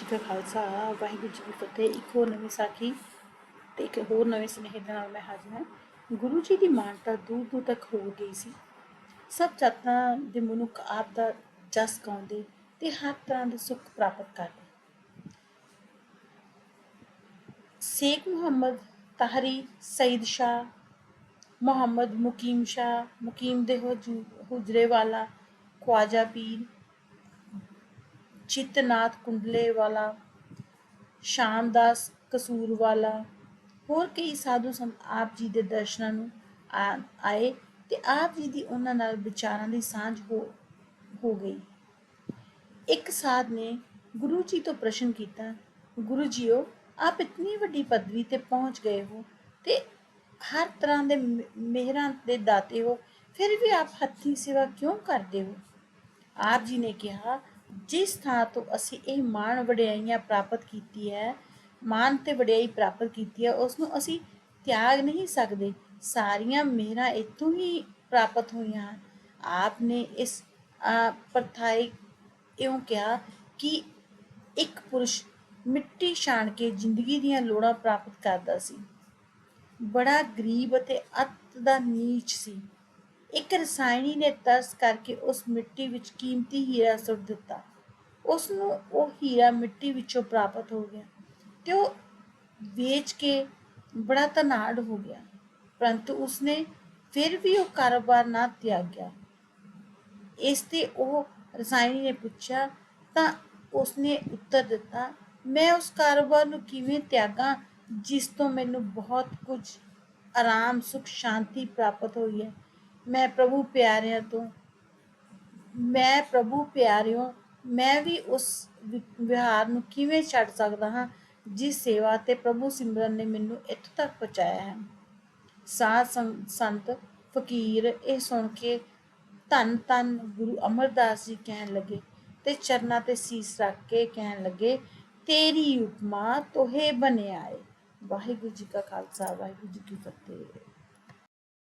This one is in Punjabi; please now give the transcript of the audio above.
ਜੀ ਕਾ ਖਾਲਸਾ ਵਾਹਿਗੁਰੂ ਜੀ ਕੀ ਫਤਿਹ, ਇੱਕ ਹੋਰ ਨਵੀਂ ਸਾਖੀ ਤੇ ਇੱਕ ਹੋਰ ਨਵੇਂ ਸੁਨੇਹੇ ਦੇ ਨਾਲ ਮੈਂ ਹਾਜ਼ਰ ਹਾਂ। ਗੁਰੂ ਜੀ ਦੀ ਮਾਨਤਾ ਦੂਰ ਦੂਰ ਤੱਕ ਹੋ ਗਈ ਸੀ। ਸਭ ਜਾਤਾਂ ਦੇ ਮਨੁੱਖ ਆਪ ਦਾ ਜਸ ਗਾਉਂਦੇ ਤੇ ਹਰ ਤਰ੍ਹਾਂ ਦੇ ਸੁੱਖ ਪ੍ਰਾਪਤ ਕਰਦੇ। ਸ਼ੇਖ ਮੁਹੰਮਦ ਤਾਹਰੀ ਸਈਦ ਸ਼ਾਹ, ਮੁਹੰਮਦ ਮੁਕੀਮ ਸ਼ਾਹ, ਮੁਕੀਮ ਦੇ ਹੁਜਰੇ ਵਾਲਾ ਖਵਾਜਾ ਪੀਰ ਚਿਤਨਾਥ ਕੁੰਡਲੇ ਵਾਲਾ, ਸ਼ਾਮਦਾਸ ਕਸੂਰ ਵਾਲਾ, ਹੋਰ ਕਈ ਸਾਧੂ ਸੰਤ ਆਪ ਜੀ ਦੇ ਦਰਸ਼ਨਾਂ ਨੂੰ ਆ- ਆਏ ਤੇ ਆਪ ਜੀ ਦੀ ਉਹਨਾਂ ਨਾਲ ਵਿਚਾਰਾਂ ਦੀ ਸਾਂਝ ਹੋ ਹੋ ਗਈ। ਇੱਕ ਸਾਧ ਨੇ ਗੁਰੂ ਜੀ ਤੋਂ ਪ੍ਰਸ਼ਨ ਕੀਤਾ, ਗੁਰੂ ਜੀਓ, ਆਪ ਇਤਨੀ ਵੱਡੀ ਪਦਵੀ ਤੇ ਪਹੁੰਚ ਗਏ ਹੋ ਤੇ ਹਰ ਤਰ੍ਹਾਂ ਦੇ ਮਿਹਰਾਂ ਦੇ ਦਾਤੇ ਹੋ, ਫਿਰ ਵੀ ਆਪ ਹੱਥੀਂ ਸੇਵਾ ਕਿਉਂ ਕਰਦੇ ਹੋ? ਆਪ ਜੀ ਨੇ ਕਿਹਾ ਜਿਸ ਥਾਂ ਤੋਂ ਅਸੀਂ ਇਹ ਮਾਣ ਵਡਿਆਈਆਂ ਪ੍ਰਾਪਤ ਕੀਤੀ ਹੈ ਮਾਣ ਤੇ ਵਡਿਆਈ ਪ੍ਰਾਪਤ ਕੀਤੀ ਹੈ ਉਸ ਨੂੰ ਅਸੀਂ ਤਿਆਗ ਨਹੀਂ ਸਕਦੇ। ਸਾਰੀਆਂ ਮਿਹਰਾਂ ਇੱਥੋਂ ਹੀ ਪ੍ਰਾਪਤ ਹੋਈਆਂ। ਹਨ ਆਪ ਨੇ ਇਸ ਅਹ, ਪ੍ਰਥਾਇ ਇਉਂ ਕਿਹਾ ਕਿ ਇੱਕ ਪੁਰਸ਼ ਮਿੱਟੀ ਛਾਣ ਕੇ ਜ਼ਿੰਦਗੀ ਦੀਆਂ ਲੋੜਾਂ ਪ੍ਰਾਪਤ ਕਰਦਾ ਸੀ। ਬੜਾ ਗਰੀਬ ਅਤੇ ਅਤ ਦਾ ਨੀਚ ਸੀ। ਇੱਕ ਰਸਾਇਣੀ ਨੇ ਤਰਸ ਕਰਕੇ ਉਸ ਮਿੱਟੀ ਵਿੱਚ ਕੀਮਤੀ ਹੀਰਾ ਸੁੱਟ ਦਿੱਤਾ। ਉਸ ਨੂੰ ਉਹ ਹੀਰਾ ਮਿੱਟੀ ਵਿੱਚੋਂ ਪ੍ਰਾਪਤ ਹੋ ਗਿਆ ਤੇ ਉਹ ਵੇਚ ਕੇ ਬੜਾ ਧਨਾੜ ਹੋ ਗਿਆ। ਪਰੰਤੂ ਉਸਨੇ ਫਿਰ ਵੀ ਉਹ ਕਾਰੋਬਾਰ ਨਾ ਤਿਆਗਿਆ। ਇਸ ਤੇ ਉਹ ਰਸਾਇਣੀ ਨੇ ਪੁੱਛਿਆ, ਤਾਂ ਉਸਨੇ ਉੱਤਰ ਦਿੱਤਾ, ਮੈਂ ਉਸ ਕਾਰੋਬਾਰ ਨੂੰ ਕਿਵੇਂ ਤਿਆਗਾਂ ਜਿਸ ਤੋਂ ਮੈਨੂੰ ਬਹੁਤ ਕੁਝ ਆਰਾਮ, ਸੁਖ, ਸ਼ਾਂਤੀ ਪ੍ਰਾਪਤ ਹੋਈ ਹੈ? ਮੈਂ ਪ੍ਰਭੂ ਪਿਆਰਿਆਂ ਤੋਂ, ਮੈਂ ਪ੍ਰਭੂ ਪਿਆਰਿਓ, ਮੈਂ ਵੀ ਉਸ ਵਿ- ਵਿਹਾਰ ਨੂੰ ਕਿਵੇਂ ਛੱਡ ਸਕਦਾ ਹਾਂ, ਜਿਸ ਸੇਵਾ ਤੇ ਪ੍ਰਭੂ ਸਿਮਰਨ ਨੇ ਮੈਨੂੰ ਇੱਥੋਂ ਤੱਕ ਪਹੁੰਚਾਇਆ ਹੈ। ਸਾਧ ਸੰਤ ਫਕੀਰ ਇਹ ਸੁਣ ਕੇ ਧੰਨ ਧੰਨ ਗੁਰੂ ਅਮਰਦਾਸ ਜੀ ਕਹਿਣ ਲੱਗੇ ਤੇ ਚਰਨਾਂ ਤੇ ਸੀਸ ਰੱਖ ਕੇ ਕਹਿਣ ਲੱਗੇ, ਤੇਰੀ ਉਪਮਾ ਤੋਹੇ ਬਣਿਆ ਏ ਵਾਹਿਗੁਰੂ ਜੀ ਕਾ ਖਾਲਸਾ, ਵਾਹਿਗੁਰੂ ਜੀ ਕੀ ਫਤਿਹ।